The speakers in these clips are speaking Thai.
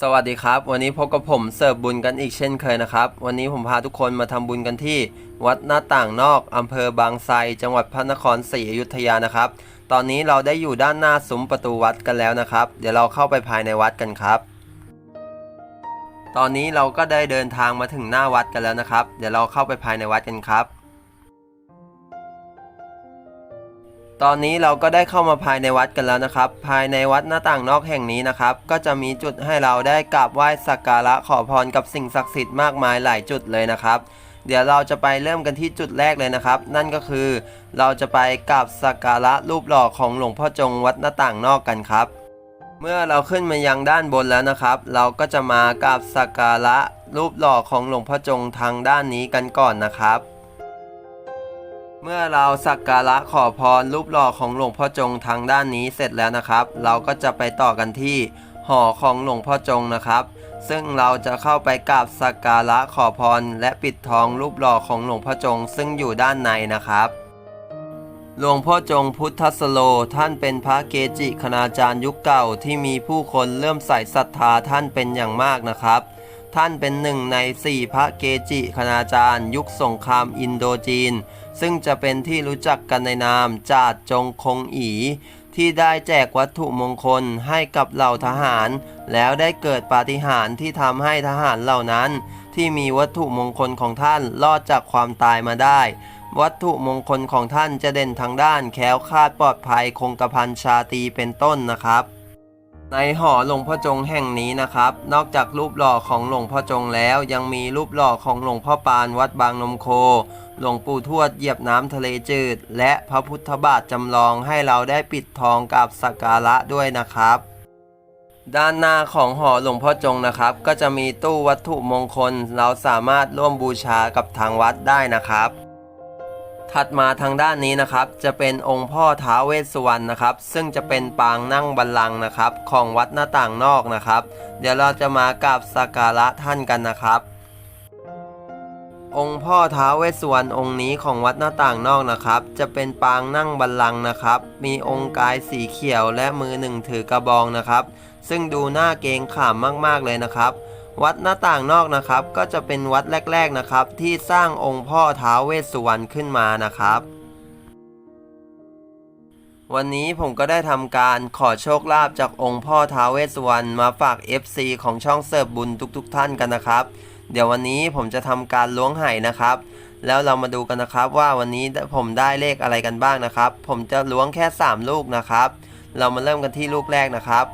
สวัสดีครับ วันนี้พบกับผมเสิร์ฟบุญกันอีกเช่นเคยนะครับ วันนี้ผมพาทุกคนมาทำบุญกันที่ วัดหน้าต่างนอกอำเภอบางไทรจังหวัดพระนครศรีอยุธยานะครับ ตอนนี้เราได้อยู่ด้านหน้าซุ้มประตูวัดกันแล้วนะครับ เดี๋ยวเราเข้าไปภายในวัดกันครับ ตอนนี้เราก็ได้เดินทางมาถึงหน้าวัดกันแล้วนะครับ เดี๋ยวเราเข้าไปภายในวัดกันครับ ตอนนี้เราก็ได้เข้ามาภายในวัดกันแล้วนะครับ ภายในวัดหน้าต่างนอกแห่งนี้นะครับ ก็จะมีจุดให้เราได้กราบไหว้สักการะขอพรกับสิ่งศักดิ์สิทธิ์มากมายหลายจุดเลยนะครับ เดี๋ยวเราจะไปเริ่มกันที่จุดแรกเลยนะครับ นั่นก็คือ เราจะไปกราบสักการะรูปหล่อของหลวงพ่อจงวัดหน้าต่างนอกกันครับ เมื่อเราขึ้นมายังด้านบนแล้วนะครับ เราก็จะมากราบสักการะรูปหล่อของหลวงพ่อจงทางด้านนี้กันก่อนนะครับ เมื่อเราสักการะขอพรรูปหล่อของหลวงพ่อจงทางด้านนี้เสร็จแล้วนะครับ เราก็จะไปต่อกันที่หอของหลวงพ่อจงนะครับ ซึ่งเราจะเข้าไปกราบสักการะขอพร และปิดทองรูปหล่อของหลวงพ่อจง ซึ่งอยู่ด้านในนะครับ หลวงพ่อจงพุทธสโลท่านเป็นพระเกจิคณาจารย์ยุคเก่าที่มีผู้คนเริ่มใส่ศรัทธาท่านเป็นอย่างมากนะครับ ท่านเป็นหนึ่งในสี่พระเกจิคณาจารย์ ยุคสงครามอินโดจีน ซึ่งจะเป็นที่รู้จักกันในนามจาดจงคงอี ที่ได้แจกวัตถุมงคลให้กับเหล่าทหาร แล้วได้เกิดปาฏิหาริย์ที่ทำให้ทหารเหล่านั้น ที่มีวัตถุมงคลของท่านรอดจากความตายมาได้ วัตถุมงคลของท่านจะเด่นทางด้านแคล้วคลาดปลอดภัยคงกระพันชาตีเป็นต้นนะครับ ในหอหลวงพ่อจงแห่งนี้นะครับ นอกจากรูปหล่อของหลวงพ่อจงแล้ว ยังมีรูปหล่อของหลวงพ่อปานวัดบางนมโค หลวงปู่ทวดเหยียบน้ำทะเลจืด และพระพุทธบาทจำลองให้เราได้ปิดทองกับสักการะด้วยนะครับด้านหน้าของหอหลวงพ่อจงนะครับ ก็จะมีตู้วัตถุมงคล เราสามารถร่วมบูชากับทางวัดได้นะครับ ถัดมาทางด้านนี้นะครับจะเป็นองค์พ่อท้าวเวสสุวรรณนะครับ ซึ่งจะเป็นปางนั่งบัลลังก์นะครับ ของวัดหน้าต่างนอกนะครับ เดี๋ยวเราจะมากราบสักการะท่านกันนะครับ องค์พ่อท้าวเวสสุวรรณองค์นี้ของวัดหน้าต่างนอกนะครับ จะเป็นปางนั่งบัลลังก์นะครับ มีองค์กายสีเขียวและมือหนึ่งถือกระบองนะครับ ซึ่งดูน่าเกรงขามมากๆเลยนะครับ วัดหน้าต่างนอกนะครับ ก็จะเป็นวัดแรก ๆนะครับ ที่สร้างองค์พ่อท้าวเวสสุวรรณขึ้นมานะครับ วันนี้ผมก็ได้ทำการขอโชคลาภจากองค์พ่อท้าวเวสสุวรรณมาฝาก FC ของช่องเสิร์ฟบุญทุกๆทท่านกันนะครับ เดี๋ยววันนี้ผมจะทำการล้วงไห่นะครับ แล้วเรามาดูกันนะครับว่าวันนี้ผมได้เลขอะไรกันบ้างนะครับ ผมจะล้วงแค่ 3 ลูกนะครับ เรามาเริ่มกันที่ลูกแรกนะครับ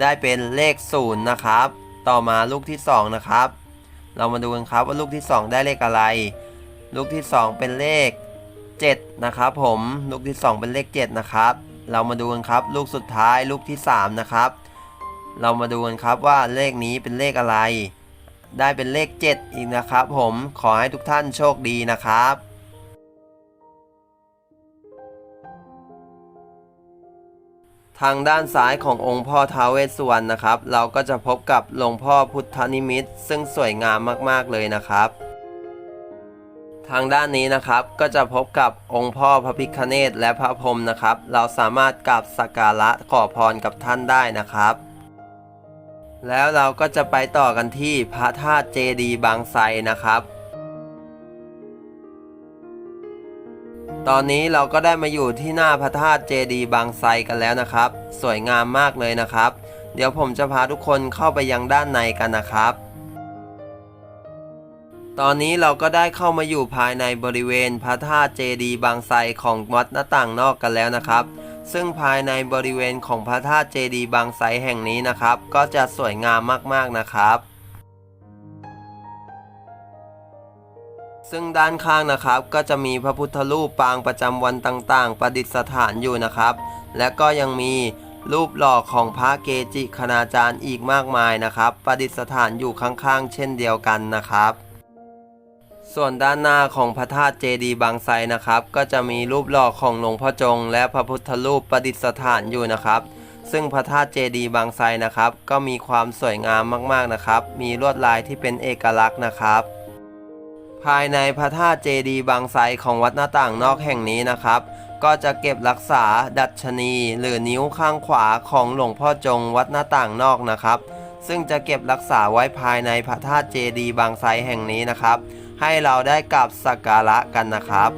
ได้เป็นเลขศูนย์นะครับ ต่อมาลูกที่ 2 นะครับ เรามาดูกันครับว่าลูกที่ 2 ได้เลขอะไร ลูกที่ 2 เป็นเลข 7 นะครับ ผมลูกที่ 2 เป็นเลข 7 นะครับ เรามาดูกันครับลูกสุดท้ายลูกที่ 3 นะครับ เรามาดูกันครับว่าเลขนี้เป็นเลขอะไร ได้เป็นเลข 7 อีกนะครับ ผมขอให้ทุกท่านโชคดีนะครับ ทางด้านซ้ายขององค์พ่อท้าวเวสสุวรรณนะครับ เราก็จะพบกับหลวงพ่อพุทธนิมิต ซึ่งสวยงามมากๆเลยนะครับ ทางด้านนี้นะครับก็จะพบกับองค์พ่อพระพิฆเนศและพระพรหมนะครับ เราสามารถกราบสักการะขอพรกับท่านได้นะครับ แล้วเราก็จะไปต่อกันที่พระธาตุเจดีย์บางไทรนะครับ ตอนนี้เราก็ได้มาอยู่ที่หน้าพระธาตุเจดีย์บางไทรกันแล้วนะครับ สวยงามมากเลยนะครับ เดี๋ยวผมจะพาทุกคนเข้าไปยังด้านในกันนะครับ ตอนนี้เราก็ได้เข้ามาอยู่ภายในบริเวณพระธาตุเจดีย์บางไทรของวัดหน้าต่างนอกกันแล้วนะครับ ซึ่งภายในบริเวณของพระธาตุเจดีย์บางไทรแห่งนี้นะครับ ก็จะสวยงามมากๆนะครับ ซึ่งด้านข้างนะครับ ก็จะมีพระพุทธรูปปางประจำวันต่างๆ ประดิษฐานอยู่นะครับ และก็ยังมีรูปหล่อของพระเกจิคณาจารย์อีกมากมายนะครับ ประดิษฐานอยู่ข้างๆ เช่นเดียวกันนะครับ ส่วนด้านหน้าของพระธาตุเจดีย์บางไทรนะครับ ก็จะมีรูปหล่อของหลวงพ่อจง และพระพุทธรูปประดิษฐานอยู่นะครับ ซึ่งพระธาตุเจดีย์บางไทรนะครับ ก็มีความสวยงามมากๆนะครับ มีลวดลายที่เป็นเอกลักษณ์นะครับ ภายในพระธาตุเจดีย์บางไทรของวัดหน้าต่างนอกแห่งนี้นะครับ ก็จะเก็บรักษาดัชนี หรือนิ้วข้างขวาของหลวงพ่อจงวัดหน้าต่างนอกนะครับ ซึ่งจะเก็บรักษาไว้ภายในพระธาตุเจดีย์บางไทรแห่งนี้นะครับ ให้เราได้กราบสักการะกันนะครับ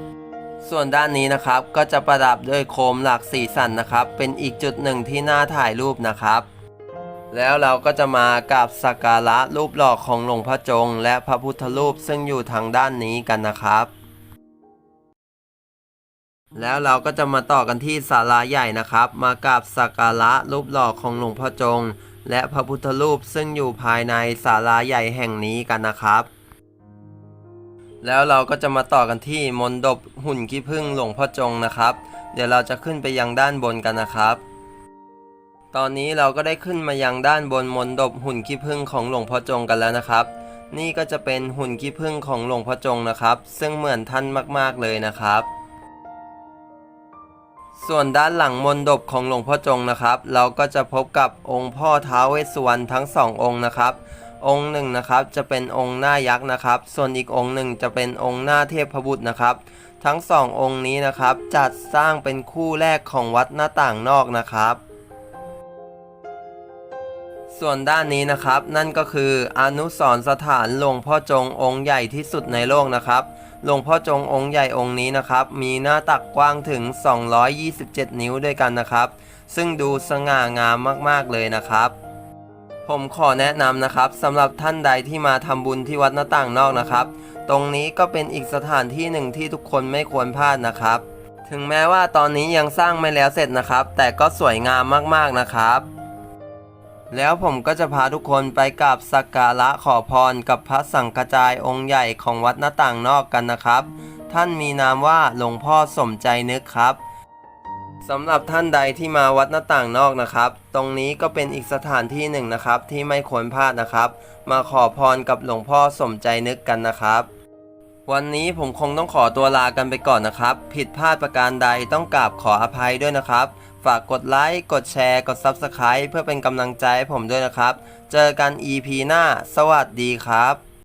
ส่วนด้านนี้นะครับก็จะประดับด้วยโคมหลากสีสันนะครับ เป็นอีกจุดหนึ่งที่น่าถ่ายรูปนะครับ แล้วเราก็จะมากราบสักการะรูปหล่อของหลวงพ่อจง และพระพุทธรูปซึ่งอยู่ทางด้านนี้กันนะครับ แล้วเราก็จะมาต่อกันที่ศาลาใหญ่นะครับ มากราบสักการะรูปหล่อของหลวงพ่อจง และพระพุทธรูปซึ่งอยู่ภายในศาลาใหญ่แห่งนี้กันนะครับ แล้วเราก็จะมาต่อกันที่มนดบหุ่นขี้ผึ้งหลวงพ่อจงนะครับ เดี๋ยวเราจะขึ้นไปยังด้านบนกันนะครับ ตอนนี้เราก็ได้ขึ้นมายังด้านบนมนดบหุ่นขี้ผึ้งของหลวงพ่อจงกันแล้วนะครับ นี่ก็จะเป็นหุ่นขี้ผึ้งของหลวงพ่อจงนะครับ ซึ่งเหมือนท่านมากๆเลยนะครับ ส่วนด้านหลังมนดบของหลวงพ่อจงนะครับ เราก็จะพบกับองค์พ่อท้าวเวสสุวรรณทั้งสององค์นะครับ องค์หนึ่งนะครับจะเป็นองค์หน้ายักษ์นะครับ ส่วนอีกองค์หนึ่งจะเป็นองค์หน้าเทพบุตรนะครับ ทั้งสององค์นี้นะครับจัดสร้างเป็นคู่แรกของวัดหน้าต่างนอกนะครับ ส่วนด้านนี้นะครับ นั่นก็คืออนุสรสถานหลวงพ่อจงองค์ใหญ่ที่สุดในโลกนะครับหลวงพ่อจงองค์ใหญ่องค์นี้นะครับ มีหน้าตักกว้างถึง 227 นิ้วด้วยกันนะครับ ซึ่งดูสง่างามมากๆเลยนะครับ ผมขอแนะนำนะครับสำหรับท่านใดที่มาทำบุญที่วัดหน้าต่างนอกนะครับ ตรงนี้ก็เป็นอีกสถานที่หนึ่งที่ทุกคนไม่ควรพลาดนะครับ ถึงแม้ว่าตอนนี้ยังสร้างไม่แล้วเสร็จนะครับ แต่ก็สวยงามมากๆนะครับ แล้วผมก็จะพาทุกคนไปกราบสักการะขอพรกับพระสังฆจายองค์ใหญ่ของวัดหน้าต่างนอกกันนะครับ ท่านมีนามว่าหลวงพ่อสมใจนึกครับสำหรับท่านใดที่มาวัดหน้าต่างนอกนะครับ ตรงนี้ก็เป็นอีกสถานที่หนึ่งนะครับ ที่ไม่ควรพลาดนะครับ มาขอพรกับหลวงพ่อสมใจนึกกันนะครับ วันนี้ผมคงต้องขอตัวลากันไปก่อนนะครับ ผิดพลาดประการใดต้องกราบขออภัยด้วยนะครับ ฝากกดไลค์ กดแชร์ กด Subscribe เพื่อเป็นกำลังใจให้ผมด้วยนะครับ เจอกัน EP หน้า สวัสดีครับ